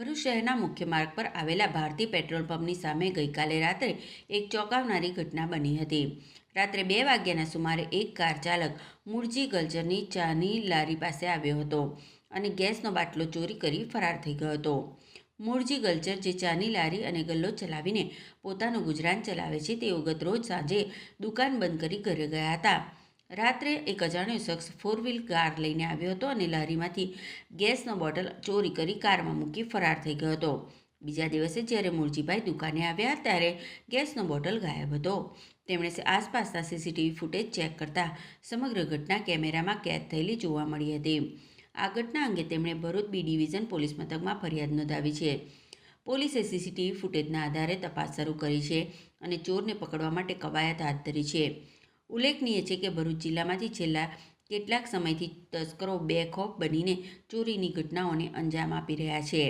ભરૂચ શહેરના મુખ્ય માર્ગ પર આવેલા ભારતી પેટ્રોલ પંપની સામે ગઈકાલે રાત્રે એક ચોંકાવનારી ઘટના બની હતી. રાત્રે બે વાગ્યાના સુમારે એક કાર ચાલક મૂળજી ગલ્જરની ચાની લારી પાસે આવ્યો હતો અને ગેસનો બાટલો ચોરી કરી ફરાર થઈ ગયો હતો. મૂળજી ગલચર જે ચાની લારી અને ગલ્લો ચલાવીને પોતાનું ગુજરાન ચલાવે છે, તેઓ ગત રોજ સાંજે દુકાન બંધ કરી ઘરે ગયા હતા. રાત્રે એક અજાણ્યો શખ્સ ફોર વ્હીલ કાર લઈને આવ્યો હતો અને લારીમાંથી ગેસનો બોટલ ચોરી કરી કારમાં મૂકી ફરાર થઈ ગયો હતો. બીજા દિવસે જ્યારે મુરજીભાઈ દુકાને આવ્યા ત્યારે ગેસનો બોટલ ગાયબ હતો. તેમણે આસપાસના સીસીટીવી ફૂટેજ ચેક કરતાં સમગ્ર ઘટના કેમેરામાં કેદ થયેલી જોવા મળી હતી. આ ઘટના અંગે તેમણે ભરૂચ બી ડિવિઝન પોલીસ મથકમાં ફરિયાદ નોંધાવી છે. પોલીસે સીસીટીવી ફૂટેજના આધારે તપાસ શરૂ કરી છે અને ચોરને પકડવા માટે કવાયત હાથ ધરી છે. ઉલ્લેખનીય છે કે ભરૂચ જિલ્લામાંથી છેલ્લા કેટલાક સમયથી તસ્કરો બેખોફ બનીને ચોરીની ઘટનાઓને અંજામ આપી રહ્યા છે.